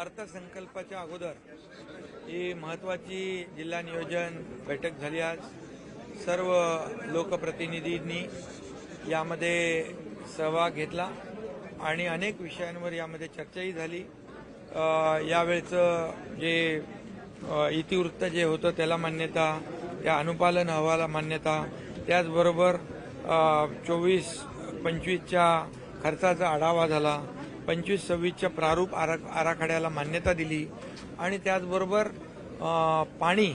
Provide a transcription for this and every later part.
अर्थसंकल्पाच्या अगोदर ही महत्वाची जिल्हा नियोजन बैठक झाली आज. सर्व लोकप्रतिनिधींनी यामध्ये सहभाग घेतला आणि अनेक विषयांवर यामध्ये चर्चाही झाली. यावेळचं जे इतिवृत्त जे होतं त्याला मान्यता त्या अनुपालन अहवाला मान्यता त्याचबरोबर चोवीस पंचवीसच्या खर्चाचा आढावा झाला. पंचवीस सव्वीसच्या प्रारूप आरा आराखड्याला मान्यता दिली आणि त्याचबरोबर पाणी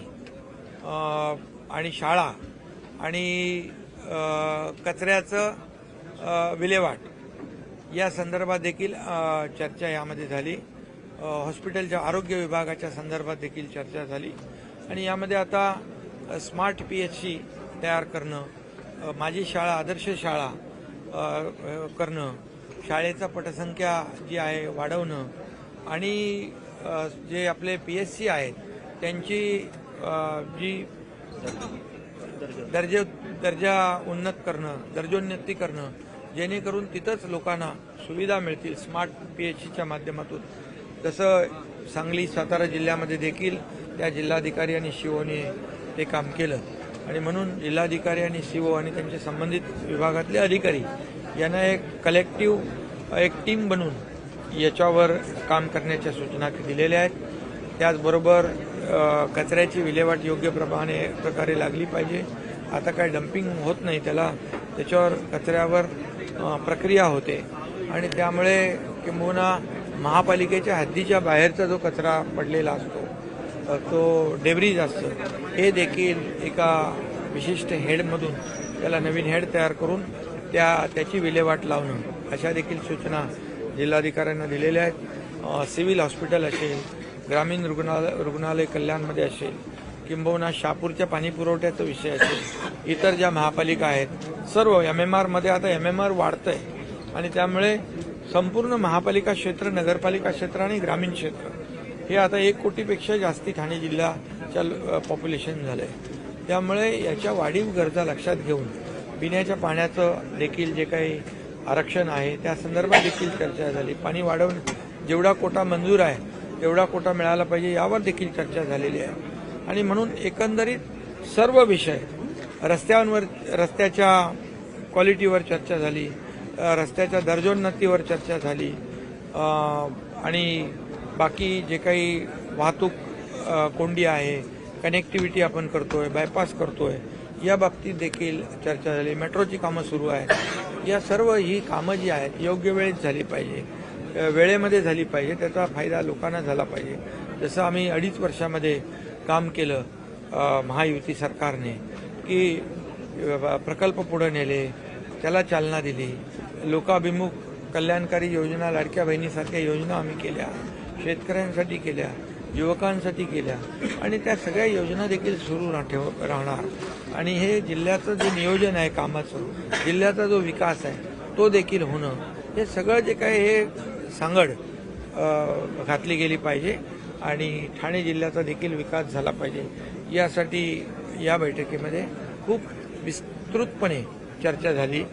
आणि शाळा आणि कचऱ्याचं विल्हेवाट या संदर्भात देखील चर्चा यामध्ये झाली. हॉस्पिटलच्या आरोग्य विभागाच्या संदर्भात देखील चर्चा झाली. आणि यामध्ये आता स्मार्ट पी एच सी तयार करणं माझी शाळा आदर्श शाळा करणं शाळेचा पटसंख्या जी आहे वाढवणं आणि जे आपले पी एस सी आहेत त्यांची जी दर्जे दर्जा उन्नत करणं दर्जोन्नती करणं जेणेकरून तिथंच लोकांना सुविधा मिळतील. स्मार्ट पी एच सीच्या माध्यमातून. तसं सांगली सातारा जिल्ह्यामध्ये देखील त्या जिल्हाधिकारी आणि शिओने ते काम केलं. आणि म्हणून जिल्हाधिकारी आणि सीओ आणि त्यांचे संबंधित विभागातले अधिकारी यांना एक कलेक्टिव्ह एक टीम बनून याच्यावर काम करण्याच्या सूचना दिलेल्या आहेत. त्याचबरोबर कचऱ्याची विल्हेवाट योग्य प्रमाणे प्रकारे लागली पाहिजे. आता काय डम्पिंग होत नाही त्याला त्याच्यावर कचऱ्यावर प्रक्रिया होते. आणि त्यामुळे किंबहुना महापालिकेच्या हद्दीच्या बाहेरचा जो कचरा पडलेला असतो तो डेब्रीज असतो हे देखील एका विशिष्ट हेडमधून त्याला नवीन हेड तयार करून त्या त्याची विल्हेवाट लावणं अशा देखील सूचना जिल्हाधिकाऱ्यांना दिलेल्या आहेत. सिव्हिल हॉस्पिटल असेल ग्रामीण रुग्णालय रुग्णालय कल्याणमध्ये असेल किंबहुना शहापूरच्या पाणी पुरवठ्याचा विषय असेल इतर ज्या महापालिका आहेत सर्व एम एम आरमध्ये आता एम एम आर वाढतंय. आणि त्यामुळे संपूर्ण महापालिका क्षेत्र नगरपालिका क्षेत्र आणि ग्रामीण क्षेत्र हे आता एक कोटीपेक्षा जास्ती ठाणे जिल्ह्याच्या पॉप्युलेशन झालंय. त्यामुळे याच्या वाढीव गरजा लक्षात घेऊन पिण्याच्या पाण्याचं देखील जे काही आरक्षण आहे त्या संदर्भात देखील चर्चा झाली. पाणी वाढवून जेवढा कोटा मंजूर आहे तेवढा कोटा मिळाला पाहिजे यावर देखील चर्चा झालेली आहे. आणि म्हणून एकंदरीत सर्व विषय रस्त्यांवर रस्त्याच्या क्वालिटीवर चर्चा झाली रस्त्याच्या दर्जोन्नतीवर चर्चा झाली आणि बाकी जे काही वाहतूक कोंडी आहे कनेक्टिव्हिटी आपण करतोय बायपास करतोय या बाबतीत देखील चर्चा झाली. मेट्रोची कामं सुरू आहेत. या सर्व ही कामं जी आहेत योग्य वेळेत झाली पाहिजे. वेळेमध्ये झाली पाहिजे. त्याचा फायदा लोकांना झाला पाहिजे. जसं आम्ही अडीच वर्षामध्ये काम केलं महायुती सरकारने की प्रकल्प पुढे नेले त्याला चालना दिली. लोकाभिमुख कल्याणकारी योजना लाडक्या बहिणीसारख्या योजना आम्ही केल्या शेतकऱ्यांसाठी केल्या. युवकांसाठी केल्या. आणि त्या सगळ्या योजना देखील सुरू ठेव राहणार. आणि हे जिल्ह्याचं जे नियोजन आहे कामाचं जिल्ह्याचा जो विकास आहे तो देखील होणं हे सगळं जे काही हे सांगड घातली गेली पाहिजे. आणि ठाणे जिल्ह्याचा देखील विकास झाला पाहिजे. यासाठी या बैठकीमध्ये खूप विस्तृतपणे चर्चा झाली.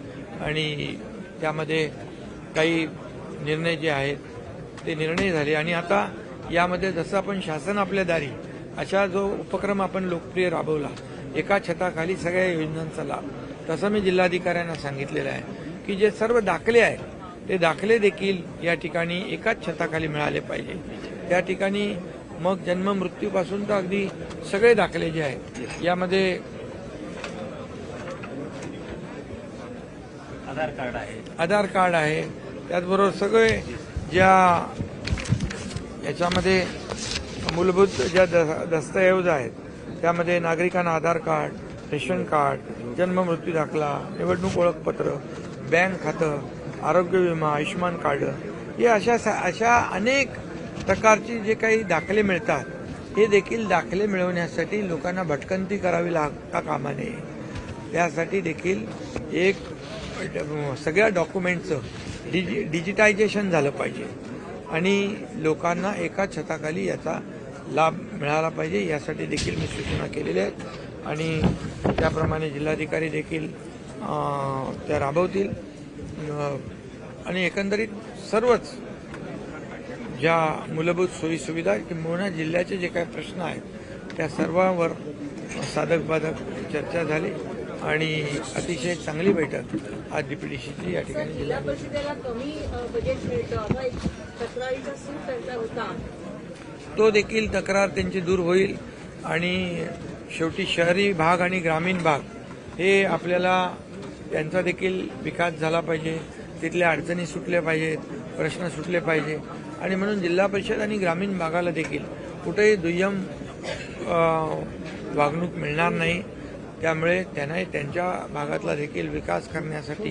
आणि त्यामध्ये काही निर्णय जे आहेत ते निर्णय झाले. आणि आता यामध्ये जसं आपण शासन आपल्या दारी अशा जो उपक्रम आपण लोकप्रिय राबवला एका छताखाली सगळ्या योजनांचा लाभ. तसं मी जिल्हाधिकाऱ्यांना सांगितलेलं आहे की जे सर्व दाखले आहेत ते दाखले देखील या ठिकाणी एकाच छताखाली मिळाले पाहिजे. त्या ठिकाणी मग जन्म मृत्यूपासून तर अगदी सगळे दाखले जे आहेत यामध्ये आधार कार्ड आहे. आधार कार्ड आहे. त्याचबरोबर सगळे ज्या याच्यामध्ये मूलभूत ज्या द- दस्तऐवज आहेत त्यामध्ये नागरिकांना आधार कार्ड रेशन कार्ड जन्म मृत्यू दाखला निवडणूक ओळखपत्र बँक खातं आरोग्य विमा आयुष्यमान कार्ड हे अशा सा- अशा अनेक प्रकारची जे काही दाखले मिळतात हे देखील दाखले मिळवण्यासाठी लोकांना भटकंती करावी लागता कामा नये. त्यासाठी देखील एक सगळ्या डॉक्युमेंटचं डिजि डिजिटायझेशन झालं पाहिजे. आणि लोकांना एका छताखाली याचा लाभ मिळाला पाहिजे यासाठी देखील मी सूचना केलेल्या आहेत. आणि त्याप्रमाणे जिल्हाधिकारी देखील त्या राबवतील. आणि एकंदरीत सर्वच ज्या मूलभूत सोयीसुविधा किंबहुना जिल्ह्याचे जे काही प्रश्न आहेत त्या सर्वांवर साधक बाधक चर्चा झाली. आणि अतिशय चांगली बैठक आज डीपीडीसीची या ठिकाणी तक्रारीचा सूर त्यांचा होता. तो देखील तक्रार त्यांची दूर होईल आणि शेवटी शहरी भाग आणि ग्रामीण भाग हे आपल्याला त्यांचा देखील विकास झाला पाहिजे. तिथल्या अडचणी सुटल्या पाहिजेत प्रश्न सुटले पाहिजे. आणि म्हणून जिल्हा परिषद आणि ग्रामीण भागाला देखील कुठेही दुय्यम वागणूक मिळणार नाही. त्यामुळे त्यांनाही त्यांच्या भागातला देखील विकास करण्यासाठी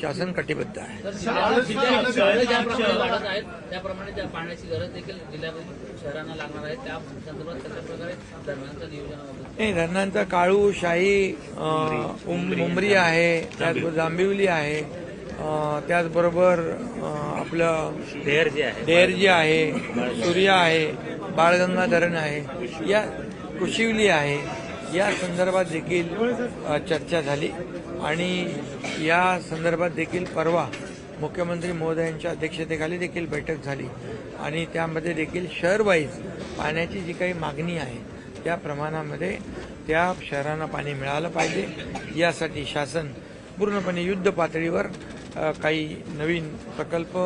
शासन कटिबद्ध आहे तर शहरं शहरं ज्याप्रमाणे वाढत आहेत त्याप्रमाणे त्या पाण्याची गरज देखील जिल्ह्यामध्ये शहरांना लागणार आहे त्या संदर्भात कशा प्रकारे धरणांचं नियोजन नाही धरणांचा काळू शाही अं, उम- मुंबरी आहे त्याचबरोबर जांभिवली आहे अं, त्याचबरोबर आपलं ढेर जे आहे जे आहे सूर्य आहे बाळगंगा धरण आहे या कुशिवली आहे या संदर्भात देखील चर्चा झाली. आणि या संदर्भात देखील परवा मुख्यमंत्री महोदयांच्या अध्यक्षतेखाली देखील बैठक झाली. आणि त्यामध्ये देखील शहरवाईज पाण्याची जी काही मागणी आहे त्या प्रमाणामध्ये त्या शहरांना पाणी मिळालं पाहिजे. यासाठी शासन पूर्णपणे युद्ध पातळीवर काही नवीन प्रकल्प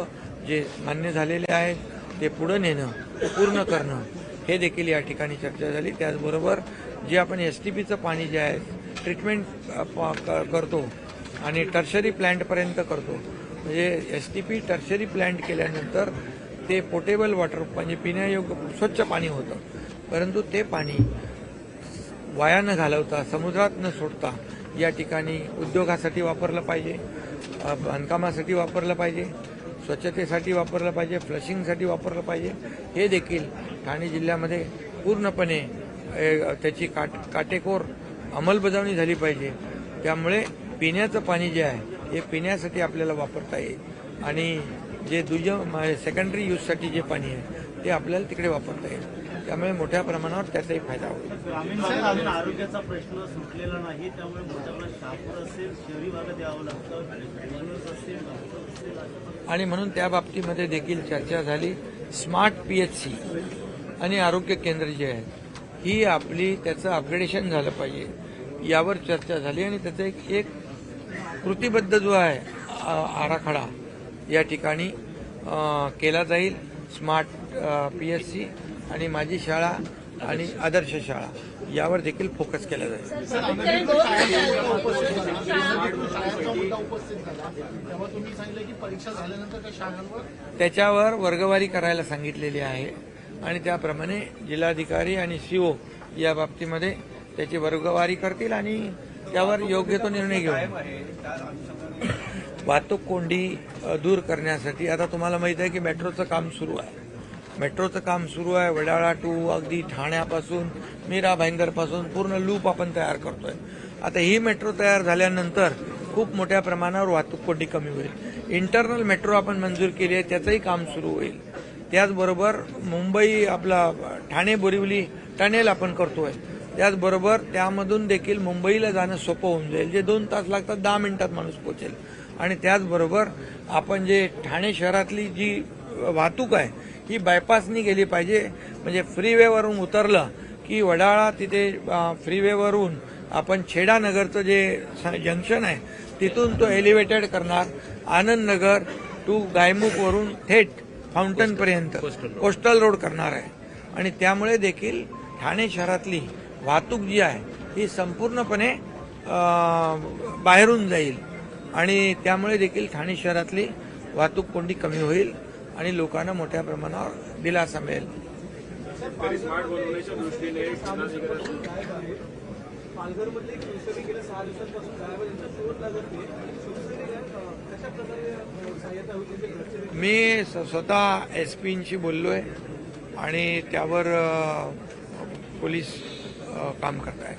जे मान्य झालेले आहेत ते पुढं नेणं ते पूर्ण करणं हे देखील या ठिकाणी चर्चा झाली. त्याचबरोबर जे आपण एस टी पीचं पाणी जे आहे ट्रीटमेंट क- करतो आणि टर्शरी प्लॅन्टपर्यंत करतो. म्हणजे S T P tertiary plant केल्यानंतर ते पोटेबल वॉटर म्हणजे पिण्यायोग्य स्वच्छ पाणी होतं. परंतु ते पाणी वाया न घालवता समुद्रात न सोडता या ठिकाणी उद्योगासाठी वापरलं पाहिजे बांधकामासाठी वापरलं पाहिजे स्वच्छतेसाठी वापरलं पाहिजे फ्लशिंगसाठी वापरलं पाहिजे. हे देखील ठाणे जिल्ह्यामध्ये पूर्णपणे त्याची काट काटेकोर अंमलबजावणी झाली पाहिजे. त्यामुळे पिण्याचं पाणी जे आहे हे पिण्यासाठी आपल्याला वापरता येईल. आणि जे दुय्यम सेकंडरी यूजसाठी जे पाणी आहे ते आपल्याला तिकडे वापरता येईल. त्यामुळे मोठ्या प्रमाणावर त्याचाही फायदा होईल. आरोग्याचा प्रश्न सुटलेला नाही त्यामुळे आणि म्हणून त्या बाबतीमध्ये देखील चर्चा झाली. स्मार्ट पीएचसी आणि आरोग्य केंद्र जे आहेत ही आपली त्याचं अपग्रेडेशन झालं पाहिजे. यावर चर्चा झाली आणि त्याचा एक एक कृतीबद्ध जो आहे आराखडा या ठिकाणी केला जाईल. स्मार्ट पी एच सी आणि माझी शाळा आणि आदर्श शाळा. यावर देखील फोकस केला जाईल. त्याच्यावर वर्गवारी करायला सांगितलेली आहे. आणि त्याप्रमाणे जिल्हाधिकारी आणि सीओ या बाबतीमध्ये त्याची वर्गवारी करतील आणि त्यावर योग्य तो निर्णय घेऊ वाहतूक कोंडी दूर करण्यासाठी आता तुम्हाला माहीत आहे की मेट्रोचं काम सुरू आहे. मेट्रोचं काम सुरू आहे. वडाळा टू अगदी ठाण्यापासून मीरा भाईंदरपासून पूर्ण लूप आपण तयार करतोय. आता ही मेट्रो तयार झाल्यानंतर खूप मोठ्या प्रमाणावर वाहतूक कोंडी कमी होईल. इंटरनल मेट्रो आपण मंजूर केली आहे त्याचंही काम सुरू होईल. त्याचबरोबर मुंबई आपला ठाणे बोरिवली टनेल आपण करतोय. त्याचबरोबर त्यामधून देखील मुंबईला जाणं सोपं होऊन जाईल. जे दोन तास लागतात दहा मिनिटात माणूस पोहोचेल. आणि त्याचबरोबर आपण जे ठाणे शहरातली जी वाहतूक आहे ही बायपासनी गेली पाहिजे. म्हणजे फ्रीवेवरून उतरलं की वडाळा तिथे फ्रीवेवरून आपण छेडानगरचं जे स- जंक्शन आहे तिथून तो एलिव्हेटेड करणार. आनंदनगर टू गायमुखवरून थेट फाउंटनपर्यंत कोस्टल रोड करणार आहे. आणि त्यामुळे देखील ठाणे शहरातली वाहतूक जी आहे ही संपूर्णपणे बाहेरून जाईल. आणि त्यामुळे देखील ठाणे शहरातली वाहतूक कोंडी कमी होईल आणि लोकांना मोठ्या प्रमाणावर दिलासा मिळेल. पालघरमधले एक शेतकरी गेल्या सहा दिवसांपासून मी स- स्वतः एस पींशी आहे आणि त्यावर पोलीस काम करत आहे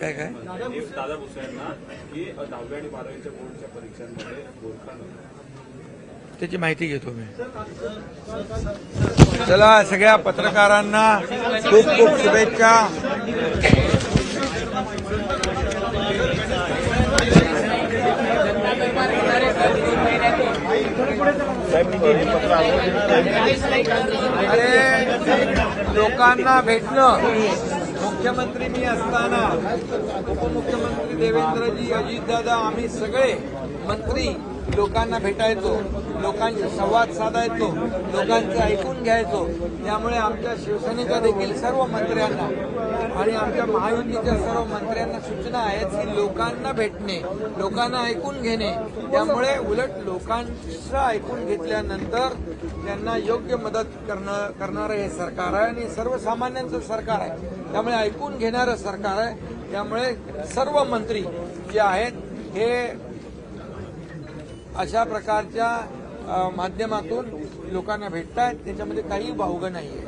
काय काय? दादा भुसे की आणि बारावीच्या बोर्डच्या परीक्षांमध्ये त्याची माहिती घेतो मी. चला सगळ्या पत्रकारांना खूप खूप शुभेच्छा. लोकांना भेटणं. मुख्यमंत्री मी असताना उपमुख्यमंत्री देवेंद्रजी अजितदादा आम्ही सगळे मंत्री लोकांना भेटायचो लोकांशी संवाद साधायचो लोकांचं ऐकून घ्यायचो. त्यामुळे आमच्या शिवसेनेच्या देखील सर्व मंत्र्यांना आणि आमच्या महायुतीच्या सर्व मंत्र्यांना सूचना आहेत की लोकांना भेटणे लोकांना ऐकून घेणे. त्यामुळे उलट लोकांचं ऐकून घेतल्यानंतर त्यांना योग्य मदत करणं करणारं हे सरकार आहे आणि सर्वसामान्यांचं सरकार आहे. त्यामुळे ऐकून घेणारं सरकार आहे. त्यामुळे सर्व मंत्री जे आहेत हे अशा प्रकारच्या माध्यमातून लोकांना भेटतायत. त्याच्यामध्ये काही वावगं आहे